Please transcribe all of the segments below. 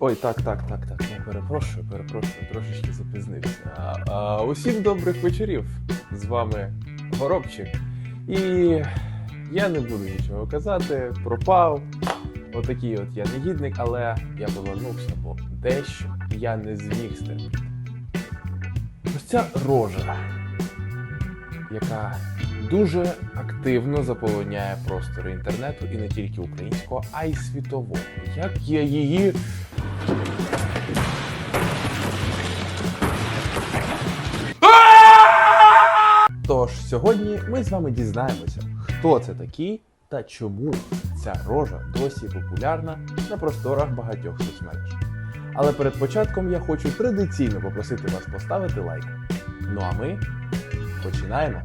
Ой, так, так, так, так. Я перепрошую, перепрошую, трошечки запізнився. А, а, усім добрих вечорів. З вами Горобчик. І я не буду нічого казати, пропав. Отакий от я негідник, але я повернувся, бо дещо я не зміг стерпіти. Ось ця рожа, яка дуже активно заполоняє простори інтернету і не тільки українського, а й світового. Як я її. Тож сьогодні ми з вами дізнаємося, хто це такий та чому ця рожа досі популярна на просторах багатьох соцмереж. Але перед початком я хочу традиційно попросити вас поставити лайк. Ну а ми починаємо.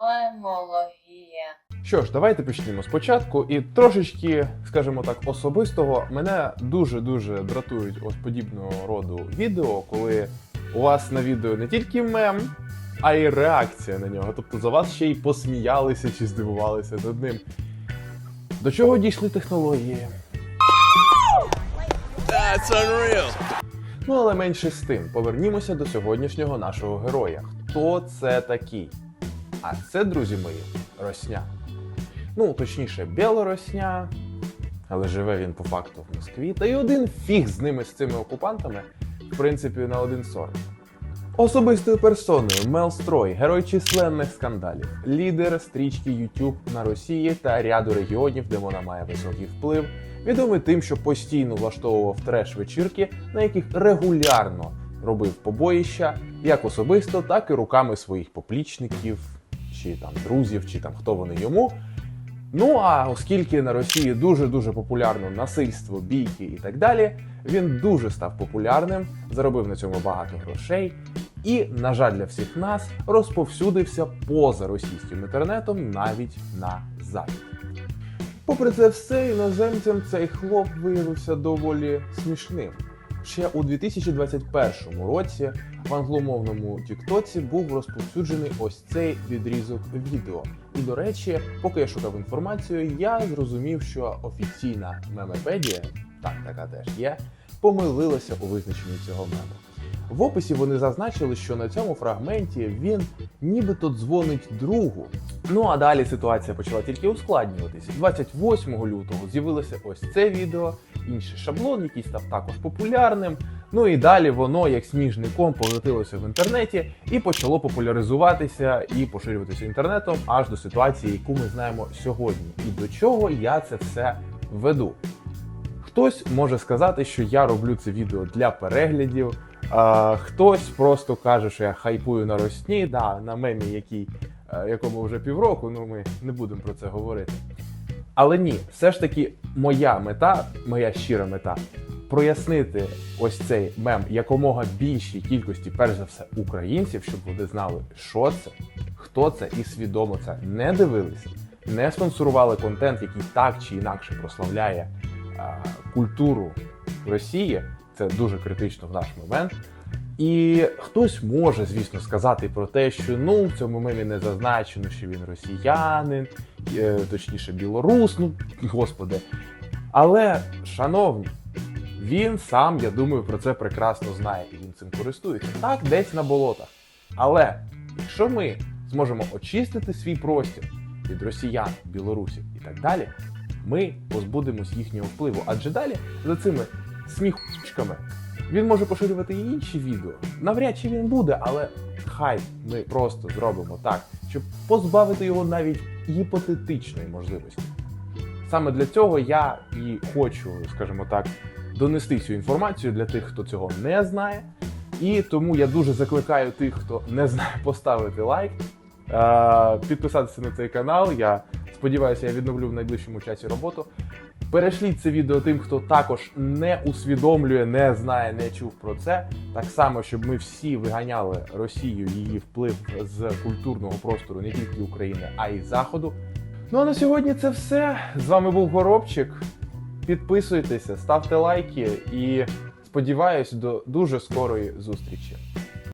Лаймологія. Що ж, давайте почнемо спочатку. І трошечки, скажімо так, особистого мене дуже дуже дратують ось подібного роду відео, коли у вас на відео не тільки мем, а й реакція на нього. Тобто за вас ще й посміялися чи здивувалися над ним. До чого дійшли технології? That's unreal. Ну, але менше з тим, повернімося до сьогоднішнього нашого героя. Хто це такий? А це, друзі мої, росня. Ну, точніше, білоросня, але живе він по факту в Москві. Та й один фіг з ними з цими окупантами, в принципі, на один сорт. Особистою персоною Мел Строй, герой численних скандалів, лідер стрічки YouTube на Росії та ряду регіонів, де вона має високий вплив, відомий тим, що постійно влаштовував треш-вечірки, на яких регулярно робив побоїща, як особисто, так і руками своїх поплічників, чи там друзів, чи там хто вони йому. Ну а оскільки на Росії дуже дуже популярно насильство, бійки і так далі, він дуже став популярним, заробив на цьому багато грошей і, на жаль, для всіх нас розповсюдився поза російським інтернетом навіть на захід. Попри це все, іноземцям цей хлоп виявився доволі смішним. Ще у 2021 році в англомовному Тіктоці був розповсюджений ось цей відрізок відео. І до речі, поки я шукав інформацію, я зрозумів, що офіційна мемепедія, так така теж є, помилилася у визначенні цього мему. В описі вони зазначили, що на цьому фрагменті він нібито дзвонить другу. Ну а далі ситуація почала тільки ускладнюватися. 28 лютого з'явилося ось це відео, інший шаблон, який став також популярним. Ну і далі воно, як сніжний ком, полетилося в інтернеті і почало популяризуватися і поширюватися інтернетом аж до ситуації, яку ми знаємо сьогодні. І до чого я це все веду. Хтось може сказати, що я роблю це відео для переглядів. А, хтось просто каже, що я хайпую на росні, да, на мемі, який, е, якому вже півроку, ну ми не будемо про це говорити. Але ні, все ж таки, моя мета, моя щира мета прояснити ось цей мем якомога більшій кількості, перш за все, українців, щоб вони знали, що це, хто це, і свідомо це не дивилися, не спонсорували контент, який так чи інакше прославляє а, культуру Росії. Це дуже критично в наш момент. І хтось може, звісно, сказати про те, що ну в цьому мемі не зазначено, що він росіянин, е, точніше білорус, ну господи. Але, шановні, він сам, я думаю, про це прекрасно знає і він цим користується. Так, десь на болотах. Але якщо ми зможемо очистити свій простір від росіян, білорусів і так далі, ми позбудемось їхнього впливу. Адже далі за цими сміхучками він може поширювати і інші відео. Навряд чи він буде, але хай ми просто зробимо так, щоб позбавити його навіть гіпотетичної можливості. Саме для цього я і хочу, скажімо так, донести цю інформацію для тих, хто цього не знає. І тому я дуже закликаю тих, хто не знає, поставити лайк, е, підписатися на цей канал. Я сподіваюся, я відновлю в найближчому часі роботу. Перешліть це відео тим, хто також не усвідомлює, не знає, не чув про це. Так само, щоб ми всі виганяли Росію, її вплив з культурного простору не тільки України, а й Заходу. Ну а на сьогодні це все. З вами був Горобчик. Підписуйтеся, ставте лайки і сподіваюсь до дуже скорої зустрічі.